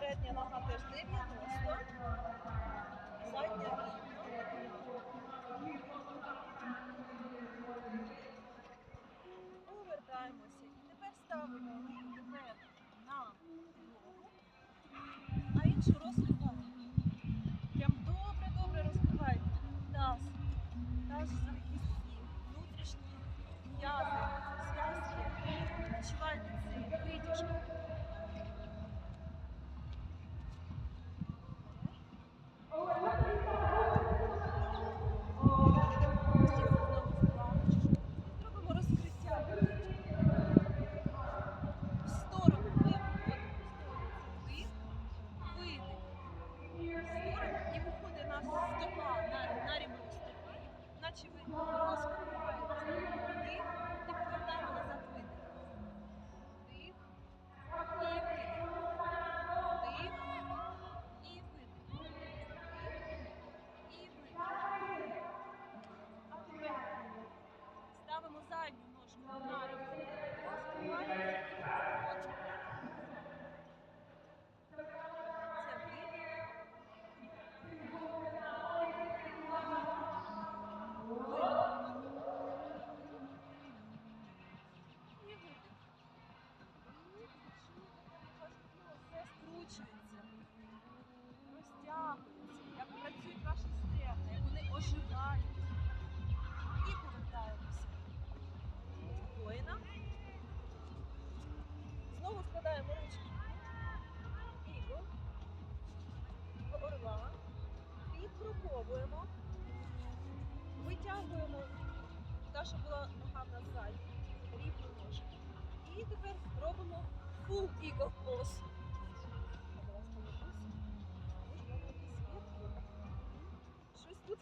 Передня нога теж 90. Задня. Повертаємося. І тепер ставимо тепер на ногу, а іншу розкриваємо. Прям добре-добре розкривайте. Таз. Таз ставимо задню ножку на рівну, розкриваємося і виходимо. Пробовуємо. Витягуємо та, що була нога нас ззаді. Ножку. І тепер робимо full eagle pose. Щось тут.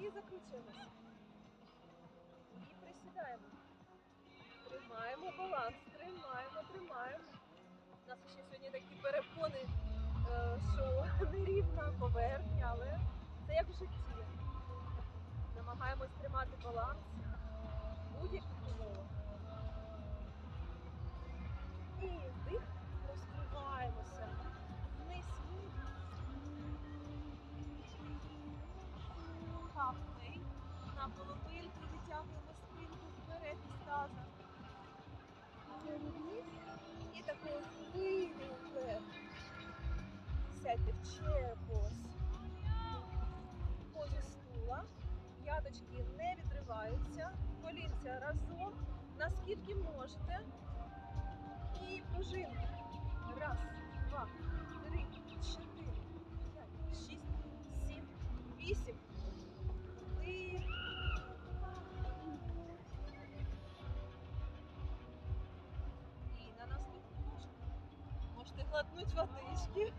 І закручуємося. І присідаємо. Тримаємо баланс, тримаємо, тримаємо. У нас ще сьогодні такі перепони, що нерівна поверхня, але це як в житті. Намагаємось тримати баланс в Сядьте в pose. Позі стула. П'яточки не відриваються. Колінця разом, наскільки можете. І пружинки. Раз, два, три, чотири, п'ять, шість, сім, вісім. Вдих. І на наступну ножку. Можете глотнути водички.